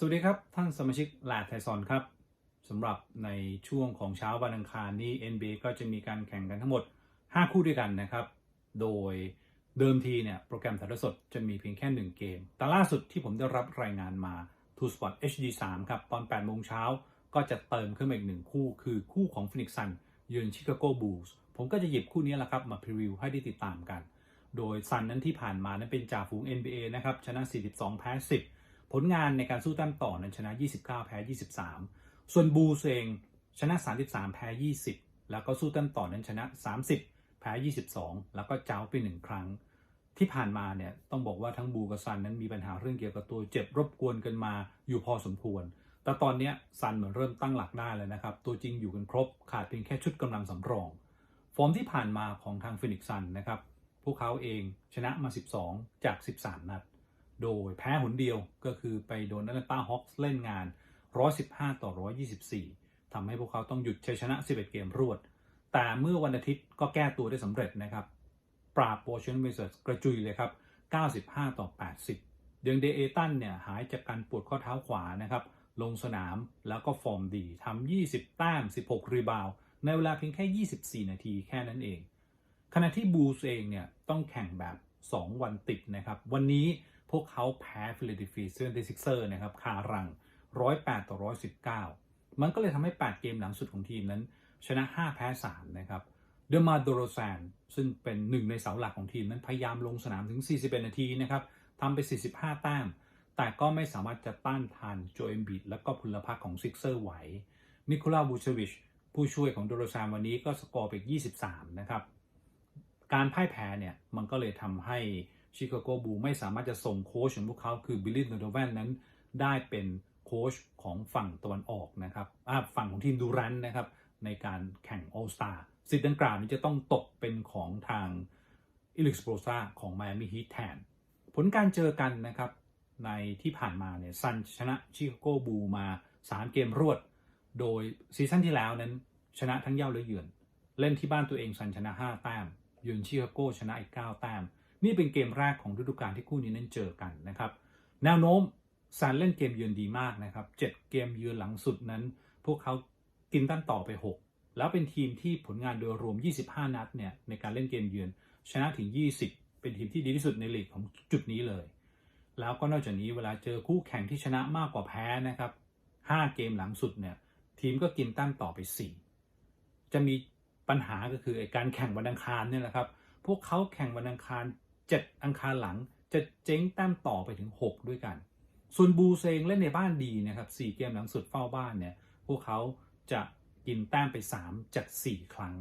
สวัสดีครับ ท่านสมาชิกแลดไทซอนครับสำหรับในช่วงของเช้าวันอังคารนี้ NBA ก็จะมีการแข่งกันทั้งหมด 5 คู่ด้วยกันนะครับ โดยเดิมทีเนี่ยโปรแกรมถ่ายทอดสดจะมีเพียงแค่ 1 เกม แต่ล่าสุดที่ผมได้รับรายงานมา t o Spot HD 3 ครับ ตอน 8 โมงเช้าก็จะเติมขึ้นมาอีกหนึ่งคู่ คือคู่ของ Phoenix Sun เยือนชิคาโกบูลส์ผมก็จะหยิบคู่นี้แหละครับมาพรีวิวให้ได้ติดตามกัน โดยซันนั้นที่ผ่านมานั้นเป็นจ่าฝูง NBA นะครับชนะ 42 แพ้ 10 ผลงานในการสู้แต้มต่อนั้นชนะ 29 แพ้ 23 ส่วนบูเองชนะ 33 แพ้ 20 แล้วก็สู้แต้มต่อนั้นชนะ 30 แพ้ 22 แล้วก็เจ้าไปหนึ่งครั้ง ที่ผ่านมาเนี่ยต้องบอกว่าทั้งบูกับซันนั้นมีปัญหาเรื่องเกี่ยวกับตัวเจ็บรบกวนกันมาอยู่พอสมควร แต่ตอนนี้ซันเหมือนเริ่มตั้งหลักได้แล้วนะครับ ตัวจริงอยู่กันครบขาดเพียงแค่ชุดกำลังสำรอง ฟอร์มที่ผ่านมาของทางฟินิกซันนะครับ พวกเขาเองชนะมา 12 จาก 13 นัด โดยแพ้หนเดียวก็คือไปโดน a ั l นต a ฮอ k ส์เล่นงาน 115 ต่อ 124 ทำให้พวกเขาต้องหยุดชัยชนะ 11 เกมรวด แต่เมื่อวันอาทิตย์ก็แก้ตัวได้สำเร็จนะครับ ปราบโบชันเวเซอร์กระจุยเลยครับ 95 ต่อ 80 เดือนเดเอตันเนี่ยหายจากการปวดข้อเท้าขวานะครับ ลงสนามแล้วก็ฟอร์มดีทำ 20 แต้ม 16 รีบาวในเวลาเพียงแค่ 24 นาทีแค่นั้นเอง ขณะที่บูสเองเนี่ยต้องแข่งแบบ 2 วันติดนะครับ วันนี้ พวกเขาแพ้ฟิลาเดลฟีเซอร์เดซิกเซอร์นะครับคารัง 108 ต่อ 119 มันก็เลยทำให้ 8 เกมหลังสุดของทีมนั้น ชนะ 5 แพ้ 3 นะครับเดมาโดโรแซนซึ่งเป็นหนึ่งในเสาหลักของทีมนั้นพยายามลงสนามถึง 41 นาทีนะครับทำไป 45 แต้ม แต่ก็ไม่สามารถจะต้านทานโจเอมบิดและก็พลพรรคของซิกเซอร์ไหวนิโคลาบูเชวิชผู้ช่วยของโดโรซานวันนี้ก็สกอร์ไป 23 นะครับ การพ่ายแพ้เนี่ยมันก็เลยทำให้ ชิคาโกบูไม่สามารถจะส่งโค้ชของพวกเขาคือบิลลี่โนโดแวนนั้นได้เป็นโค้ชของฝั่งตะวันออกนะครับฝั่งของทีมดูรันนะครับในการแข่ง All Star สิทธิ์ดังกล่าวนี้จะต้องตกเป็นของทางอิลิกสโปรซาของ Miami Heat แทน ผลการเจอกันนะครับในที่ผ่านมาเนี่ยซันชนะชิคาโกบูมา 3 เกมรวด โดยซีซั่นที่แล้วนั้นชนะทั้งเย่าและเยือน เล่นที่บ้านตัวเองซันชนะ 5 แต้มเยือนชิคาโกชนะอีก 9 แต้ม นี่เป็นเกมแรกของฤดูกาลที่คู่นี้นั้นเจอกันนะครับ แนวโน้มซันเล่นเกมเยือนดีมากนะครับ 7 เกมเยือนหลังสุดนั้น พวกเขากินตั้นต่อไป 6 แล้วเป็นทีมที่ผลงานโดยรวม 25 นัดเนี่ยในการเล่นเกมเยือน ชนะถึง 20 เป็นทีมที่ดีที่สุดในลีกของจุดนี้เลย แล้วก็นอกจากนี้เวลาเจอคู่แข่งที่ชนะมากกว่าแพ้นะครับ 5 เกมหลังสุดเนี่ยทีมก็กินแต้มต่อไป 4 จะมีปัญหาก็คือการแข่งวันอังคารเนี่ยแหละครับ พวกเขาแข่งวันอังคาร 7 อังคารหลังจะเจ๊งแต้มต่อไปถึง 6 ด้วยกัน ส่วนบูเซงเล่นในบ้านดีนะครับ4เกมหลังสุดเฝ้าบ้านเนี่ยพวกเขาจะกินแต้มไป 3 จาก 4 ครั้ง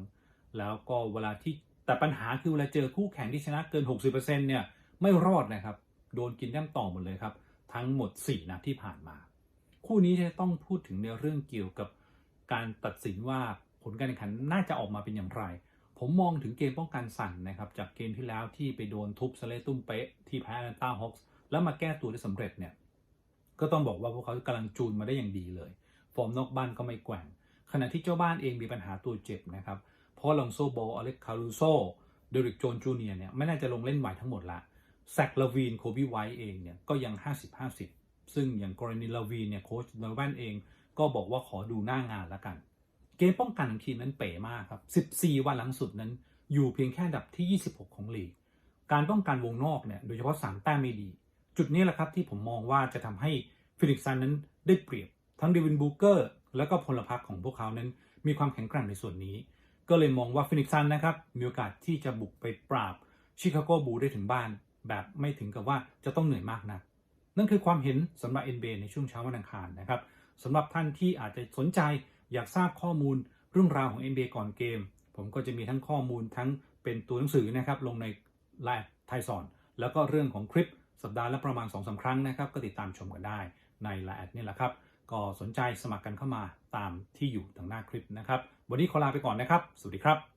แล้วก็เวลาที่แต่ปัญหาคือเวลาเจอคู่แข่งที่ชนะเกิน 60%เนี่ยไม่รอดนะครับ โดนกินแต้มต่อหมดเลยครับ ทั้งหมด 4 นัดที่ผ่านมา คู่นี้จะต้องพูดถึงในเรื่องเกี่ยวกับการตัดสินว่าผลการแข่งขันน่าจะออกมาเป็นอย่างไร ผมมองถึงเกมป้องกันสั่นนะครับจากเกมที่แล้วที่ไปโดนทุบสเลตุ้มเป๊ะที่แพ้แอตแลนตาฮอคส์แล้วมาแก้ตัวได้สำเร็จเนี่ยก็ต้องบอกว่าพวกเขากำลังจูนมาได้อย่างดีเลย ฟอร์มนอกบ้านก็ไม่แกว่ง ขณะที่เจ้าบ้านเองมีปัญหาตัวเจ็บนะครับเพราะลองโซโบอเล็กคารูโซเดริกโจนจูเนียเนี่ยไม่น่าจะลงเล่นไหวทั้งหมดละแซคลาวีนโคบีไวท์เองเนี่ยก็ยัง 50-50 ซึ่งอย่างกรณีลาวีนเนี่ยโค้ชโนแวนเองก็บอกว่าขอดูหน้างานแล้วกัน เกมป้องกันของทีมนั้นเป๋มากครับ 14 วันหลังสุดนั้น อยู่เพียงแค่ดับที่ 26 ของลีก การป้องกันวงนอกเนี่ยโดยเฉพาะ 3 แต้มไม่ดี จุดนี้แหละครับที่ผมมองว่าจะทำให้ฟิลิปซันนั้นได้เปรียบ ทั้งเดวินบูเกอร์ และก็พลพรรคของพวกเขานั้นมีความแข็งแกร่งในส่วนนี้ ก็เลยมองว่าฟินิกซันนะครับมีโอกาสที่จะบุกไปปราบชิคาโกบูได้ถึงบ้าน แบบไม่ถึงกับว่าจะต้องเหนื่อยมากนะนั่นคือความเห็นสำหรับ NBA ในช่วงเช้าวันอังคารนะครับสำหรับท่านที่อาจจะสนใจ อยากทราบข้อมูลเรื่องราวของ NBA ก่อนเกม ผมก็จะมีทั้งข้อมูลทั้งเป็นตัวหนังสือนะครับลงในไลน์ไทยสอน แล้วก็เรื่องของคลิปสัปดาห์ละประมาณ2-3ครั้งนะครับ ก็ติดตามชมกันได้ในไลน์นี่แหละครับ ก็สนใจสมัครกันเข้ามาตามที่อยู่ทางหน้าคลิปนะครับ วันนี้ขอลาไปก่อนนะครับ สวัสดีครับ